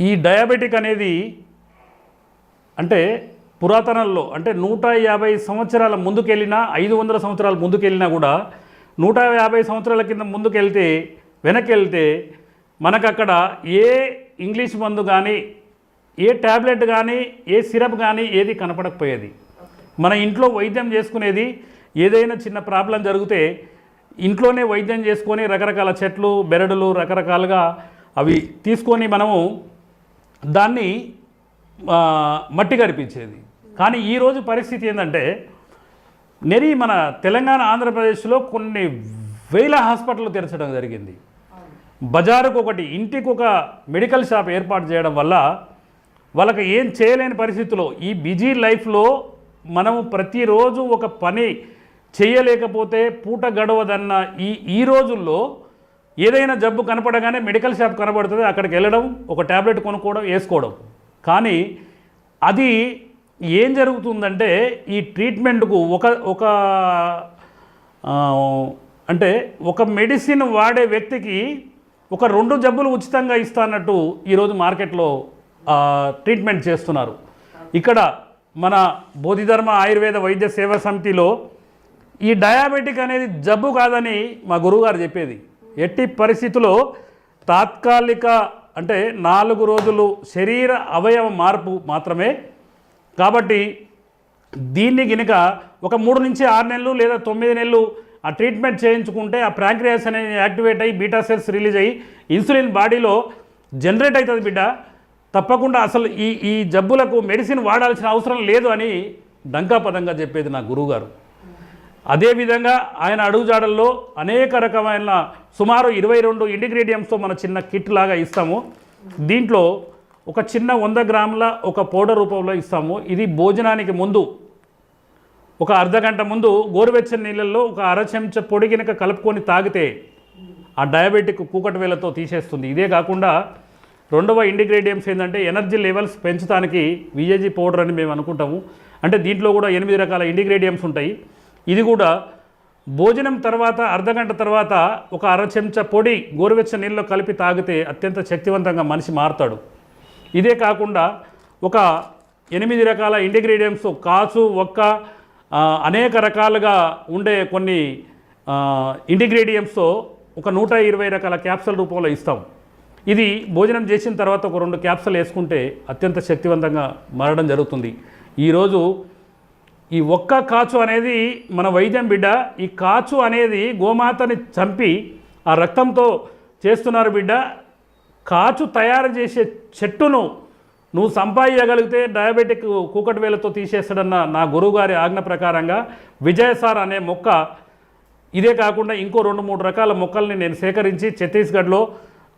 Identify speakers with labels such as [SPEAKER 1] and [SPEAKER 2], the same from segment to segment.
[SPEAKER 1] ఈ డయాబెటిక్ అనేది అంటే పురాతనంలో అంటే నూట యాభై సంవత్సరాల ముందుకెళ్ళినా ఐదు వందల సంవత్సరాల ముందుకెళ్ళినా కూడా నూట యాభై సంవత్సరాల కింద ముందుకెళ్తే వెనక్కి వెళ్తే మనకు అక్కడ ఏ ఇంగ్లీష్ మందు కానీ ఏ ట్యాబ్లెట్ కానీ ఏ సిరప్ కానీ ఏది కనపడకపోయేది. మన ఇంట్లో వైద్యం చేసుకునేది ఏదైనా చిన్న ప్రాబ్లం జరిగితే ఇంట్లోనే వైద్యం చేసుకొని రకరకాల చెట్లు బెరడులు రకరకాలుగా అవి తీసుకొని మనము దాన్ని మట్టి కరిపించేది కానీ ఈరోజు పరిస్థితి ఏంటంటే నెరి మన తెలంగాణ ఆంధ్రప్రదేశ్లో కొన్ని వేల హాస్పిటల్ తెరచడం జరిగింది. బజారుకు ఒకటి ఇంటికి ఒక మెడికల్ షాప్ ఏర్పాటు చేయడం వల్ల వాళ్ళకి ఏం చేయలేని పరిస్థితిలో ఈ బిజీ లైఫ్లో మనము ప్రతిరోజు ఒక పని చేయలేకపోతే పూట గడవదన్న ఈ ఈ రోజుల్లో ఏదైనా జబ్బు కనపడగానే మెడికల్ షాప్ కనబడుతుంది అక్కడికి వెళ్ళడం ఒక ట్యాబ్లెట్ కొనుక్కోవడం వేసుకోవడం. కానీ అది ఏం జరుగుతుందంటే ఈ ట్రీట్మెంట్కు ఒక ఒక అంటే ఒక మెడిసిన్ వాడే వ్యక్తికి ఒక రెండు జబ్బులు ఉచితంగా ఇస్తానట్టు ఈరోజు మార్కెట్లో ట్రీట్మెంట్ చేస్తున్నారు. ఇక్కడ మన బోధిధర్మ ఆయుర్వేద వైద్య సేవా సమితిలో ఈ డయాబెటిక్ అనేది జబ్బు కాదని మా గురువుగారు చెప్పేది. ఎట్టి పరిస్థితుల్లో తాత్కాలిక అంటే నాలుగు రోజులు శరీర అవయవ మార్పు మాత్రమే. కాబట్టి దీన్ని గినక ఒక మూడు నుంచి ఆరు నెలలు లేదా తొమ్మిది నెలలు ఆ ట్రీట్మెంట్ చేయించుకుంటే ఆ ప్రాంక్రియాస్ అనేది యాక్టివేట్ అయ్యి బీటా సెల్స్ రిలీజ్ అయ్యి ఇన్సులిన్ బాడీలో జనరేట్ అవుతుంది బిడ్డ. తప్పకుండా అసలు ఈ ఈ జబ్బులకు మెడిసిన్ వాడాల్సిన అవసరం లేదు అని డంకాపదంగా చెప్పేది నా గురువుగారు. అదేవిధంగా ఆయన అడుగుజాడల్లో అనేక రకమైన సుమారు ఇరవై రెండు ఇంటిగ్రేడియంట్స్తో మన చిన్న కిట్ లాగా ఇస్తాము. దీంట్లో ఒక చిన్న వంద గ్రాముల ఒక పౌడర్ రూపంలో ఇస్తాము. ఇది భోజనానికి ముందు ఒక అర్ధ గంట ముందు గోరువెచ్చని నీళ్ళల్లో ఒక అర చెంచా పొడి గినక కలుపుకొని తాగితే ఆ డయాబెటిక్ కూకటి వేలతో తీసేస్తుంది. ఇదే కాకుండా రెండవ ఇండిగ్రేడియంట్స్ ఏంటంటే ఎనర్జీ లెవెల్స్ పెంచడానికి విజేజీ పౌడర్ అని మేము అనుకుంటాము. అంటే దీంట్లో కూడా ఎనిమిది రకాల ఇండిగ్రేడియంట్స్ ఉంటాయి. ఇది కూడా భోజనం తర్వాత అర్ధగంట తర్వాత ఒక అర చెంచా పొడి గోరువెచ్చని నీళ్ళలో కలిపి తాగితే అత్యంత శక్తివంతంగా మనిషి మారుతాడు. ఇదే కాకుండా ఒక ఎనిమిది రకాల ఇండిగ్రేడియంట్స్ కాచు ఒక్క అనేక రకాలుగా ఉండే కొన్ని ఇండిగ్రేడియంట్స్తో ఒక నూట ఇరవై రకాల క్యాప్సల్ రూపంలో ఇస్తాం. ఇది భోజనం చేసిన తర్వాత ఒక రెండు క్యాప్సల్ వేసుకుంటే అత్యంత శక్తివంతంగా మారడం జరుగుతుంది. ఈరోజు ఈ ఒక్క కాచు అనేది మన వైద్యం బిడ్డ ఈ కాచు అనేది గోమాతని చంపి ఆ రక్తంతో చేస్తున్నారు బిడ్డ. కాచు తయారు చేసే చెట్టును నువ్వు సంపాదించగలిగితే డయాబెటిక్ కూకటి వేలతో తీసేస్తాడన్న నా గురువుగారి ఆజ్ఞ ప్రకారంగా విజయసార్ అనే మొక్క ఇదే కాకుండా ఇంకో రెండు మూడు రకాల మొక్కల్ని నేను సేకరించి ఛత్తీస్గఢ్లో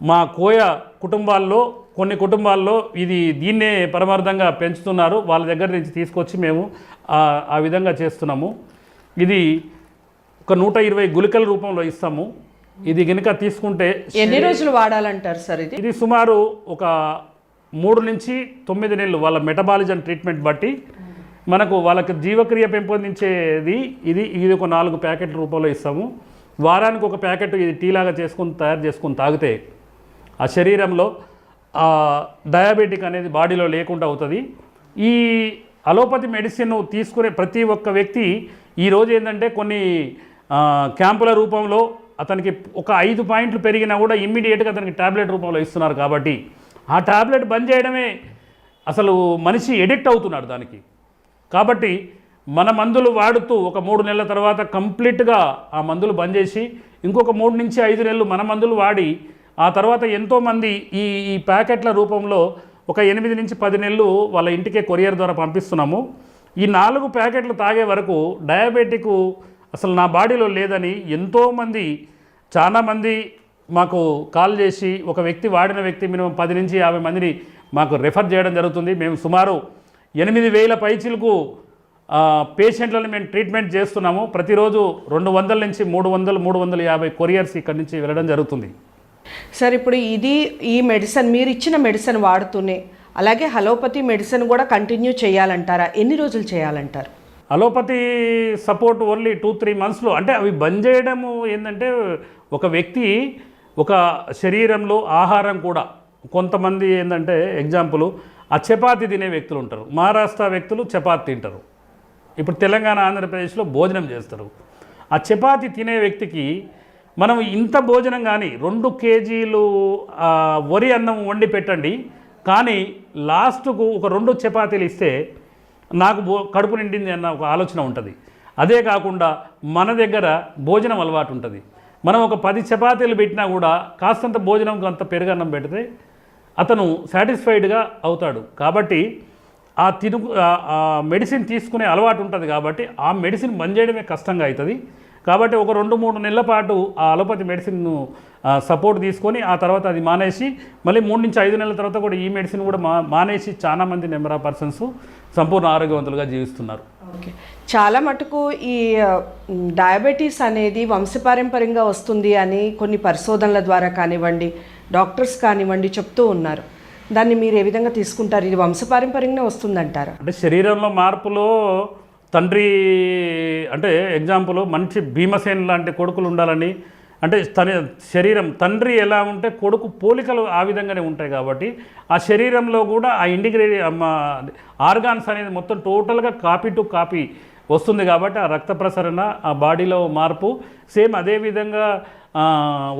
[SPEAKER 1] మా కోయ కుటుంబాల్లో కొన్ని కుటుంబాల్లో ఇది దీన్నే పరమార్థంగా పెంచుతున్నారు. వాళ్ళ దగ్గర నుంచి తీసుకొచ్చి మేము ఆ- విధంగా చేస్తున్నాము. ఇది ఒక నూట ఇరవై గుళికల రూపంలో ఇస్తాము. ఇది గనుక తీసుకుంటే
[SPEAKER 2] ఎన్ని రోజులు వాడాలంటారు సార్ ఇది?
[SPEAKER 1] ఇది సుమారు ఒక మూడు నుంచి తొమ్మిది నెలలు వాళ్ళ మెటబాలిజం ట్రీట్మెంట్ బట్టి మనకు వాళ్ళకి జీవక్రియ పెంపొందించేది ఇది ఇది ఒక నాలుగు ప్యాకెట్ల రూపంలో ఇస్తాము. వారానికి ఒక ప్యాకెట్ ఇది టీ లాగా చేసుకొని తయారు చేసుకొని తాగితే ఆ శరీరంలో డయాబెటిక్ అనేది బాడీలో లేకుండా అవుతుంది. ఈ అలోపతి మెడిసిన్ తీసుకునే ప్రతి ఒక్క వ్యక్తి ఈరోజు ఏంటంటే కొన్ని క్యాంపుల రూపంలో అతనికి ఒక ఐదు పాయింట్లు పెరిగినా కూడా ఇమ్మీడియట్గా అతనికి ట్యాబ్లెట్ రూపంలో ఇస్తున్నారు కాబట్టి ఆ ట్యాబ్లెట్ బంద్ చేయడమే అసలు మనిషి ఎడిక్ట్ అవుతున్నాడు దానికి. కాబట్టి మన మందులు వాడుతూ ఒక మూడు నెలల తర్వాత కంప్లీట్గా ఆ మందులు బంద్ చేసి ఇంకొక మూడు నుంచి ఐదు నెలలు మన మందులు వాడి ఆ తర్వాత ఎంతోమంది ఈ ఈ ప్యాకెట్ల రూపంలో ఒక ఎనిమిది నుంచి పది నెలలు వాళ్ళ ఇంటికే కొరియర్ ద్వారా పంపిస్తున్నాము. ఈ నాలుగు ప్యాకెట్లు తాగే వరకు డయాబెటిక్ అసలు నా బాడీలో లేదని ఎంతోమంది చాలామంది మాకు కాల్ చేసి ఒక వ్యక్తి వాడిన వ్యక్తి మినిమం పది నుంచి యాభై మందిని మాకు రెఫర్ చేయడం జరుగుతుంది. మేము సుమారు ఎనిమిది వేల పైచీలకు పేషెంట్లను మేము ట్రీట్మెంట్ చేస్తున్నాము. ప్రతిరోజు రెండు వందల నుంచి మూడు వందలు మూడు వందల యాభై కొరియర్స్ ఇక్కడి నుంచి వెళ్ళడం జరుగుతుంది.
[SPEAKER 2] సార్ ఇప్పుడు ఇది ఈ మెడిసిన్ మీరు ఇచ్చిన మెడిసిన్ వాడుతూనే అలాగే హలోపతి మెడిసిన్ కూడా కంటిన్యూ చేయాలంటారా? ఎన్ని రోజులు చేయాలంటారు?
[SPEAKER 1] Allopathy support only two three మంత్స్లో. అంటే అవి బంద్ చేయడము ఏంటంటే ఒక వ్యక్తి ఒక శరీరంలో ఆహారం కూడా కొంతమంది ఏంటంటే ఎగ్జాంపుల్ ఆ చపాతి తినే వ్యక్తులు ఉంటారు. మహారాష్ట్ర వ్యక్తులు చపాతి తింటారు. ఇప్పుడు తెలంగాణ ఆంధ్రప్రదేశ్లో భోజనం చేస్తారు. ఆ చపాతి తినే వ్యక్తికి మనం ఇంత భోజనం కానీ రెండు కేజీలు వరి అన్నం వండి పెట్టండి. కానీ లాస్ట్కు ఒక రెండు చపాతీలు ఇస్తే నాకు భో కడుపు నిండింది అన్న ఒక ఆలోచన ఉంటుంది. అదే కాకుండా మన దగ్గర భోజనం అలవాటు ఉంటుంది. మనం ఒక పది చపాతీలు పెట్టినా కూడా కాస్తంత భోజనం అంత పెరుగన్నం పెడితే అతను సాటిస్ఫైడ్గా అవుతాడు. కాబట్టి ఆ తిను ఆ- మెడిసిన్ తీసుకునే అలవాటు ఉంటుంది కాబట్టి ఆ మెడిసిన్ బంద్ చేయడమే కష్టంగా అవుతుంది కాబట్టి ఒక రెండు మూడు నెలల పాటు ఆ అలోపతి మెడిసిన్ను సపోర్ట్ తీసుకొని ఆ తర్వాత అది మానేసి మళ్ళీ మూడు నుంచి ఐదు నెలల తర్వాత కూడా ఈ మెడిసిన్ కూడా మా మానేసి చాలామంది నెంబర్ ఆఫ్ పర్సన్స్ సంపూర్ణ ఆరోగ్యవంతులుగా జీవిస్తున్నారు.
[SPEAKER 2] ఓకే. చాలా మటుకు ఈ డయాబెటీస్ అనేది వంశపారంపర్యంగా వస్తుంది అని కొన్ని పరిశోధనల ద్వారా కానివ్వండి డాక్టర్స్ కానివ్వండి చెప్తూ ఉన్నారు. దాన్ని మీరు ఏ విధంగా తీసుకుంటారు? ఇది వంశపారంపర్యంగా వస్తుందంటారా?
[SPEAKER 1] అంటే శరీరంలో మార్పులో తండ్రి అంటే ఎగ్జాంపుల్ మంచి భీమసేన్ లాంటి కొడుకులు ఉండాలని అంటే తన శరీరం తండ్రి ఎలా ఉంటే కొడుకు పోలికలు ఆ విధంగానే ఉంటాయి కాబట్టి ఆ శరీరంలో కూడా ఆ ఇంటిగ్రేట్ ఆర్గాన్స్ అనేది మొత్తం టోటల్గా కాపీ టు కాపీ వస్తుంది కాబట్టి ఆ రక్త ప్రసరణ ఆ బాడీలో మార్పు సేమ్ అదే విధంగా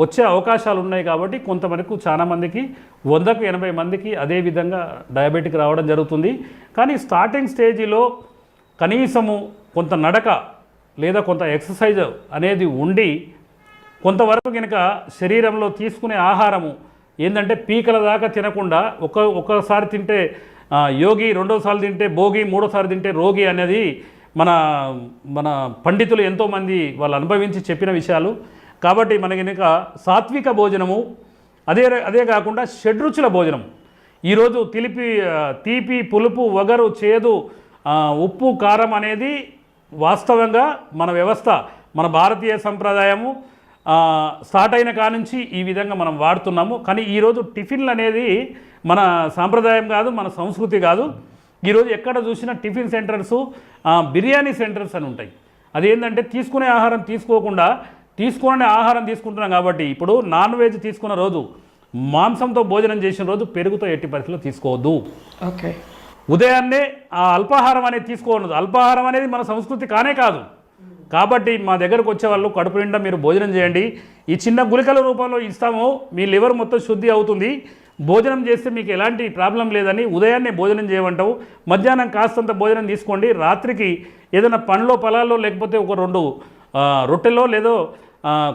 [SPEAKER 1] వచ్చే అవకాశాలు ఉన్నాయి కాబట్టి కొంతవరకు చాలామందికి వందకు ఎనభై మందికి అదే విధంగా డయాబెటిక్ రావడం జరుగుతుంది. కానీ స్టార్టింగ్ స్టేజిలో కనీసము కొంత నడక లేదా కొంత ఎక్సర్సైజ్ అనేది ఉండి కొంతవరకు కనుక శరీరంలో తీసుకునే ఆహారము ఏంటంటే పీకల దాకా తినకుండా ఒక ఒకసారి తింటే యోగి రెండోసారి తింటే భోగి మూడోసారి తింటే రోగి అనేది మన మన పండితులు ఎంతోమంది వాళ్ళు అనుభవించి చెప్పిన విషయాలు. కాబట్టి మన కనుక సాత్విక భోజనము అదే అదే కాకుండా షడ్రుచుల భోజనం ఈరోజు తిలిపి తీపి పులుపు వగరు చేదు ఉప్పు కారం అనేది వాస్తవంగా మన వ్యవస్థ మన భారతీయ సంప్రదాయము స్టార్ట్ అయిన కానుంచి ఈ విధంగా మనం వాడుతున్నాము. కానీ ఈరోజు టిఫిన్లు అనేది మన సాంప్రదాయం కాదు మన సంస్కృతి కాదు. ఈరోజు ఎక్కడ చూసినా టిఫిన్ సెంటర్స్ బిర్యానీ సెంటర్స్ అని ఉంటాయి. అదేంటంటే తీసుకునే ఆహారం తీసుకోకుండా తీసుకునే ఆహారం తీసుకుంటున్నాం కాబట్టి ఇప్పుడు నాన్ వెజ్ తీసుకున్న రోజు మాంసంతో భోజనం చేసిన రోజు పెరుగుతో ఎట్టి పరిస్థితుల్లో తీసుకోవద్దు.
[SPEAKER 2] ఓకే.
[SPEAKER 1] ఉదయాన్నే ఆ అల్పాహారం అనేది తీసుకోనదు. అల్పాహారం అనేది మన సంస్కృతి కానే కాదు. కాబట్టి మా దగ్గరకు వచ్చే వాళ్ళు కడుపు నిండా మీరు భోజనం చేయండి. ఈ చిన్న గుళికల రూపంలో ఇస్తాము. మీ లివర్ మొత్తం శుద్ధి అవుతుంది. భోజనం చేస్తే మీకు ఎలాంటి ప్రాబ్లం లేదని ఉదయాన్నే భోజనం చేయమంటావు. మధ్యాహ్నం కాస్తంత భోజనం తీసుకోండి. రాత్రికి ఏదైనా పండ్లో పొలాల్లో లేకపోతే ఒక రెండు రొట్టెలో లేదో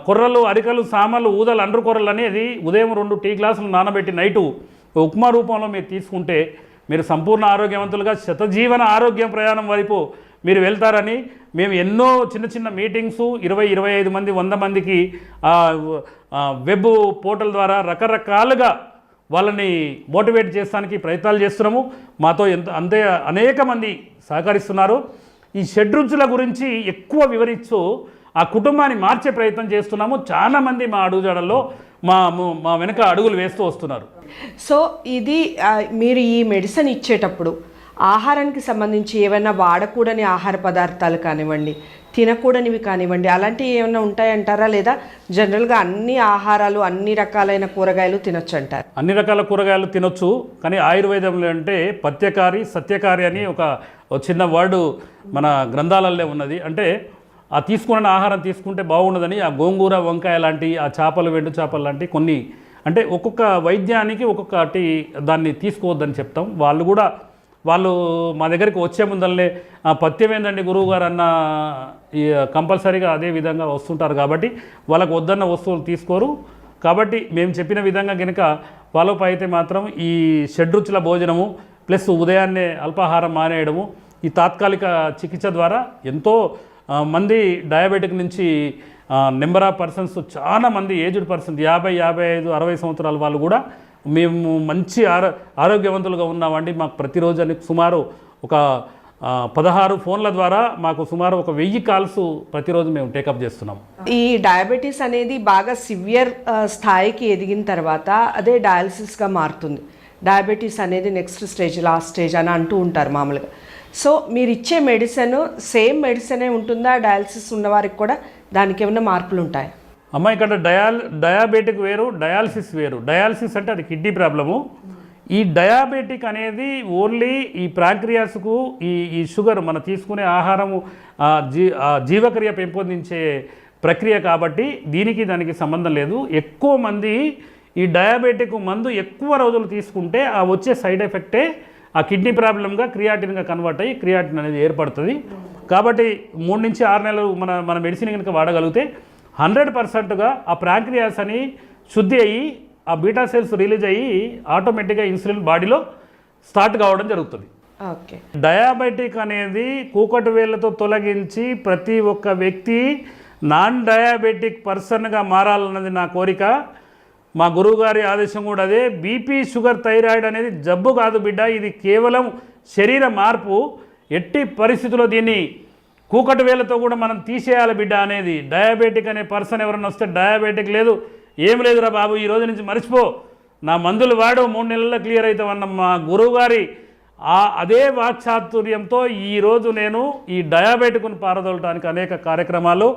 [SPEAKER 1] కొర్రలు అరికలు సామలు ఊదలు అండ్రు కొర్రలు అనేది ఉదయం రెండు టీ గ్లాసులు నానబెట్టి నైటు ఉప్మా రూపంలో మీరు తీసుకుంటే మీరు సంపూర్ణ ఆరోగ్యవంతులుగా శతజీవన ఆరోగ్యం ప్రయాణం వైపు మీరు వెళ్తారని మేము ఎన్నో చిన్న చిన్న మీటింగ్స్ ఇరవై ఇరవై ఐదు మంది వంద మందికి వెబ్ పోర్టల్ ద్వారా రకరకాలుగా వాళ్ళని మోటివేట్ చేస్తానికి ప్రయత్నాలు చేస్తున్నాము. మాతో ఎంత అంతే అనేక మంది సహకరిస్తున్నారు. ఈ షడ్రుచుల గురించి ఎక్కువ వివరిస్తూ ఆ కుటుంబాన్ని మార్చే ప్రయత్నం చేస్తున్నాము. చాలామంది మా అడుగుజాడల్లో మా మా వెనక అడుగులు వేస్తూ వస్తున్నారు.
[SPEAKER 2] సో ఇది మీరు ఈ మెడిసిన్ ఇచ్చేటప్పుడు ఆహారానికి సంబంధించి ఏమైనా వాడకూడని ఆహార పదార్థాలు కానివ్వండి తినకూడనివి కానివ్వండి అలాంటివి ఏమైనా ఉంటాయంటారా? లేదా జనరల్గా అన్ని ఆహారాలు అన్ని రకాలైన కూరగాయలు తినొచ్చు అంటారు
[SPEAKER 1] అన్ని రకాల కూరగాయలు తినొచ్చు కానీ ఆయుర్వేదంలో అంటే పత్యకారి సత్యకారి అని ఒక ఒక చిన్న వర్డు మన గ్రంథాలలో ఉన్నది. అంటే ఆ తీసుకున్న ఆహారం తీసుకుంటే బాగుండదని ఆ గోంగూర వంకాయ లాంటి ఆ చేపలు వెండు చేపలు లాంటి కొన్ని అంటే ఒక్కొక్క వైద్యానికి ఒక్కొక్కటి దాన్ని తీసుకోవద్దని చెప్తాం. వాళ్ళు కూడా వాళ్ళు మా దగ్గరికి వచ్చే ముందల్లే "ఆ, పథ్యం ఏందండి గురువు గారు అన్న కంపల్సరీగా అదే విధంగా వస్తుంటారు కాబట్టి వాళ్ళకు వద్దన్న వస్తువులు తీసుకోరు. కాబట్టి మేము చెప్పిన విధంగా కనుక వాళ్ళపై అయితే మాత్రం ఈ షడ్రుచుల భోజనము ప్లస్ ఉదయాన్నే అల్పాహారం మానేయడము ఈ తాత్కాలిక చికిత్స ద్వారా ఎంతో మంది డయాబెటిక్ నుంచి నెంబర్ ఆఫ్ పర్సన్స్ చాలా మంది ఏజ్డ్ పర్సన్స్ యాభై యాభై ఐదు అరవై సంవత్సరాల వాళ్ళు కూడా మేము మంచి ఆరో ఆరోగ్యవంతులుగా ఉన్నామండి. మాకు ప్రతిరోజు అని సుమారు ఒక పదహారు ఫోన్ల ద్వారా మాకు సుమారు ఒక వెయ్యి కాల్స్ ప్రతిరోజు మేము టేకప్ చేస్తున్నాం.
[SPEAKER 2] ఈ డయాబెటీస్ అనేది బాగా సివియర్ స్థాయికి ఎదిగిన తర్వాత అదే డయాలసిస్గా మారుతుంది. డయాబెటీస్ అనేది నెక్స్ట్ స్టేజ్ లాస్ట్ స్టేజ్ అని అంటూ ఉంటారు మామూలుగా. సో మీరు ఇచ్చే మెడిసిన్ సేమ్ మెడిసినే ఉంటుందా? డయాలసిస్ ఉన్నవారికి కూడా దానికి ఏమైనా మార్పులు ఉంటాయి?
[SPEAKER 1] అమ్మ ఇక్కడ డయాల్ డయాబెటిక్ వేరు డయాలసిస్ వేరు. డయాలసిస్ అంటే అది కిడ్నీ ప్రాబ్లము. ఈ డయాబెటిక్ అనేది ఓన్లీ ఈ ప్రాక్రియాస్కు ఈ ఈ షుగర్ మనం తీసుకునే ఆహారము జీ జీవక్రియ పెంపొందించే ప్రక్రియ కాబట్టి దీనికి దానికి సంబంధం లేదు. ఎక్కువ మంది ఈ డయాబెటిక్ మందు ఎక్కువ రోజులు తీసుకుంటే ఆ వచ్చే సైడ్ ఎఫెక్టే ఆ కిడ్నీ ప్రాబ్లంగా క్రియాటిన్గా కన్వర్ట్ అయ్యి క్రియాటిన్ అనేది ఏర్పడుతుంది. కాబట్టి మూడు నుంచి ఆరు నెలలు మన మన మెడిసిన్ కనుక వాడగలిగితే హండ్రెడ్ పర్సెంట్గా ఆ ప్రాంక్రియాస్ అని శుద్ధి అయ్యి ఆ బీటా సెల్స్ రిలీజ్ అయ్యి ఆటోమేటిక్గా ఇన్సులిన్ బాడీలో స్టార్ట్ కావడం జరుగుతుంది.
[SPEAKER 2] ఓకే.
[SPEAKER 1] డయాబెటిక్ అనేది కూకటి వేళ్ళతో తొలగించి ప్రతి ఒక్క వ్యక్తి నాన్ డయాబెటిక్ పర్సన్గా మారాలన్నది నా కోరిక. మా గురువుగారి ఆదేశం కూడా అదే. బీపీ షుగర్ థైరాయిడ్ అనేది జబ్బు కాదు బిడ్డ. ఇది కేవలం శరీర మార్పు. ఎట్టి పరిస్థితుల్లో దీన్ని కూకటి వేలతో కూడా మనం తీసేయాలి బిడ్డ అనేది. డయాబెటిక్ అనే పర్సన్ ఎవరైనా వస్తే డయాబెటిక్ లేదు. ఏం లేదురా బాబు ఈ రోజు నుంచి మర్చిపో. నా మందులు వాడు మూడు నెలల్లో క్లియర్ అవుతామన్న మా గురువుగారి ఆ అదే వాక్చాతుర్యంతో ఈరోజు నేను ఈ డయాబెటిక్ను పారదోలటానికి అనేక కార్యక్రమాలు